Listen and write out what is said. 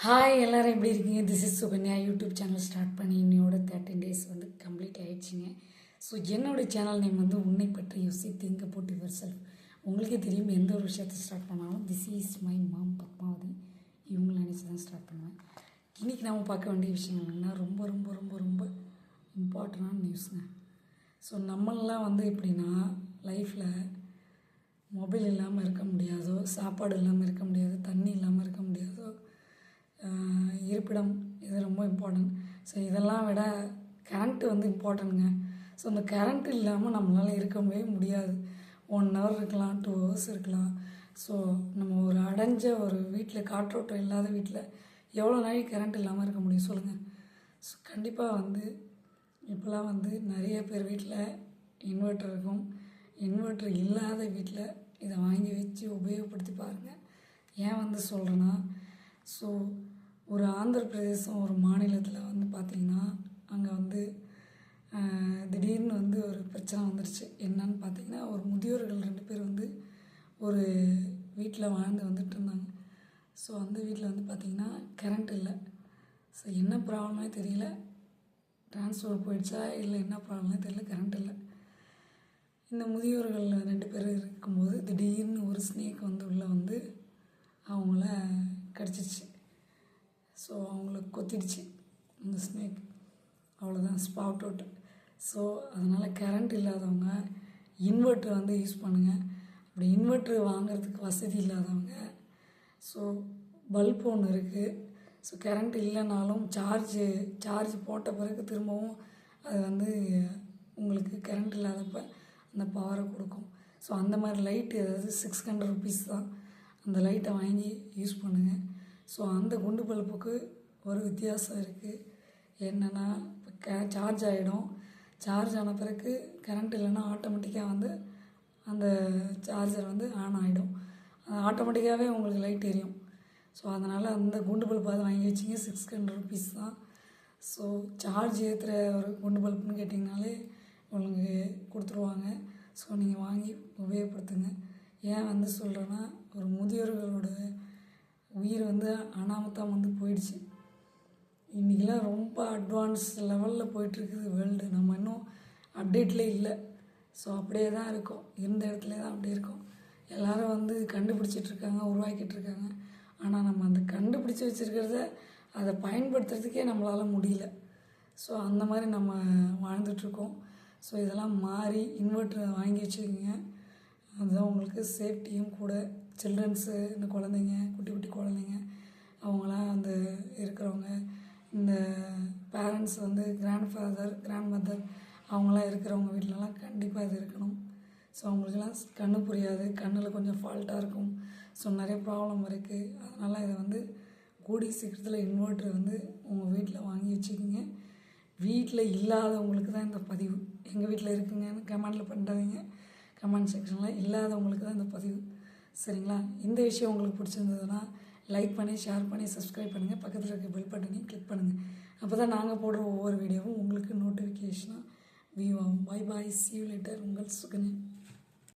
Hi எல்லோரும் எப்படி இருக்கீங்க? This is Sukanya YouTube channel start பண்ணி இன்னையோட தேர்ட்டின் டேஸ் வந்து கம்ப்ளீட் ஆகிடுச்சிங்க ஸோ என்னோட சேனல் நேம் வந்து உன்னை பற்றி யோசி திங்க போட்டு யுவர் செல்ஃப் உங்களுக்கே தெரியும் எந்த ஒரு விஷயத்தை ஸ்டார்ட் பண்ணாலும் this is my mom Padmavathi. இவங்களை நினச்சி தான் ஸ்டார்ட் பண்ணுவேன். இன்றைக்கி நம்ம பார்க்க வேண்டிய விஷயங்கள் என்னென்னா ரொம்ப ரொம்ப ரொம்ப ரொம்ப இம்பார்ட்டண்டான நியூஸுங்க ஸோ நம்மளாம் வந்து எப்படின்னா லைஃப்பில் மொபைல் இல்லாமல் இருக்க முடியாதோ சாப்பாடு இல்லாமல் இருக்க முடியாதோ தண்ணி இல்லாமல் இருக்க முடியாதோ இருப்பிடம் இது ரொம்ப இம்பார்ட்டன்ட் ஸோ இதெல்லாம் விட கரண்ட்டு வந்து இம்பார்ட்டன்ட்ங்க ஸோ அந்த கரண்ட் இல்லாமல் நம்மளால் இருக்கவே முடியாது. ஒன் ஹவர் இருக்கலாம் டூ ஹவர்ஸ் இருக்கலாம். ஸோ நம்ம ஒரு அடைஞ்ச ஒரு வீட்டில் காற்றோட்டம் இல்லாத வீட்டில் எவ்வளோ நாளைக்கு கரண்ட் இல்லாமல் இருக்க முடியும் சொல்லுங்கள் ஸோ கண்டிப்பாக வந்து இப்போலாம் வந்து நிறைய பேர் வீட்டில் இன்வெர்டர் இருக்கும். இன்வெர்டர் இல்லாத வீட்டில் இதை வாங்கி வச்சு உபயோகப்படுத்தி பாருங்கள் ஏன் வந்து சொல்கிறேன்னா ஸோ ஒரு ஆந்திர பிரதேசம் ஒரு மாநிலத்தில் வந்து பார்த்திங்கன்னா அங்கே வந்து திடீர்னு வந்து ஒரு பிரச்சனை வந்துருச்சு. என்னன்னு பார்த்திங்கன்னா ஒரு முதியோர்கள் ரெண்டு பேர் வந்து ஒரு வீட்டில் வாழ்ந்து வந்துட்டு இருந்தாங்க. ஸோ அந்த வீட்டில் வந்து பார்த்திங்கன்னா கரண்ட் இல்லை. ஸோ என்ன ப்ராப்ளமே தெரியல. ட்ரான்ஸ்ஃபர் போயிடுச்சா இல்லை என்ன ப்ராப்ளமே தெரியல கரண்ட் இல்லை. இந்த முதியோர்கள் ரெண்டு பேர் இருக்கும்போது திடீர்னு ஒரு ஸ்னேக் வந்து உள்ளே வந்து அவங்கள கடிச்சிச்சு கொத்திடுச்சு இந்த ஸ்னேக் அவ்வளோதான் ஸ்பாட் அவுட் ஸோ அதனால் கரண்ட் இல்லாதவங்க இன்வெர்ட்ரு வந்து யூஸ் பண்ணுங்கள் அப்படி இன்வெர்ட்ரு வாங்குறதுக்கு வசதி இல்லாதவங்க ஸோ பல்ப் ஒன்று இருக்குது ஸோ கரண்ட் இல்லைனாலும் சார்ஜு சார்ஜ் போட்ட பிறகு திரும்பவும் அது வந்து உங்களுக்கு கரண்ட் இல்லாதப்ப அந்த பவரை கொடுக்கும். ஸோ அந்த மாதிரி லைட்டு ஏதாவது சிக்ஸ் ஹண்ட்ரட் ருபீஸ் தான். அந்த லைட்டை வாங்கி யூஸ் பண்ணுங்கள் ஸோ அந்த குண்டு பல்புக்கு ஒரு வித்தியாசம் இருக்குது என்னென்னா இப்போ க சார்ஜ் ஆகிடும் சார்ஜ் ஆன பிறகு கரண்ட் இல்லைன்னா ஆட்டோமேட்டிக்காக வந்து அந்த சார்ஜர் வந்து ஆன் ஆகிடும் ஆட்டோமேட்டிக்காகவே உங்களுக்கு லைட் எரியும். ஸோ அதனால் அந்த குண்டு பல்ப் அதை வாங்கி வச்சிங்க. சிக்ஸ் ஹண்ட்ரட் ருபீஸ் தான். ஸோ சார்ஜ் ஏற்றுற ஒரு குண்டு பல்புன்னு கேட்டிங்கனாலே உங்களுக்கு கொடுத்துருவாங்க. ஸோ நீங்கள் வாங்கி உபயோகப்படுத்துங்க. ஏன் வந்து சொல்கிறேன்னா ஒரு முதியோர்களோட உயிர் வந்து அனாமத்தான் வந்து போயிடுச்சு. இன்றைக்கெலாம் ரொம்ப அட்வான்ஸ் லெவலில் போயிட்டுருக்குது வேர்ல்டு நம்ம இன்னும் அப்டேட்டில் இல்லை. ஸோ அப்படியே தான் இருக்கோம். இருந்த இடத்துல தான் அப்படியே இருக்கும்? எல்லோரும் வந்து கண்டுபிடிச்சிட்ருக்காங்க உருவாக்கிட்டு இருக்காங்க ஆனால் நம்ம அந்த கண்டுபிடிச்சி வச்சுருக்கிறத அதை பயன்படுத்துறதுக்கே நம்மளால் முடியல. ஸோ அந்த மாதிரி நம்ம வாழ்ந்துட்டுருக்கோம். ஸோ இதெல்லாம் மாறி இன்வெர்ட்டர் வாங்கி வச்சுக்கோங்க அதுதான் உங்களுக்கு சேஃப்டியும் கூட. சில்ட்ரன்ஸு இந்த குழந்தைங்க குட்டி குட்டி குழந்தைங்க அவங்களாம் அந்த இருக்கிறவங்க இந்த பேரண்ட்ஸ் வந்து கிராண்ட் ஃபாதர் கிராண்ட் மதர் அவங்களாம் இருக்கிறவங்க வீட்டிலலாம் கண்டிப்பாக இது இருக்கணும். ஸோ அவங்களுக்கெல்லாம் கண்ணு புரியாது கண்ணில் கொஞ்சம் ஃபால்ட்டாக இருக்கும். ஸோ நிறைய ப்ராப்ளம் இருக்குது அதனால் இதை வந்து கூடிய சீக்கிரத்தில் இன்வெர்ட்டர் வந்து உங்கள் வீட்டில் வாங்கி வச்சுக்கோங்க. வீட்டில் இல்லாதவங்களுக்கு தான் இந்த பதிவு. எங்கள் வீட்டில் இருக்குங்கன்னு கமெண்டில் பண்ணுறாதீங்க கமெண்ட் செக்ஷனில் இல்லாதவங்களுக்கு தான் இந்த பதிவு. சரிங்களா? இந்த விஷயம் உங்களுக்கு பிடிச்சிருந்ததுன்னா லைக் பண்ணி ஷேர் பண்ணி சப்ஸ்கிரைப் பண்ணுங்கள் பக்கத்தில் இருக்க பெல் பட்டனையும் கிளிக் பண்ணுங்கள் அப்போ தான் நாங்கள் போடுற ஒவ்வொரு வீடியோவும் உங்களுக்கு நோட்டிஃபிகேஷனாக வியூ ஆகும். பை பாய் see லெட்டர் உங்கள் சுகன்யா.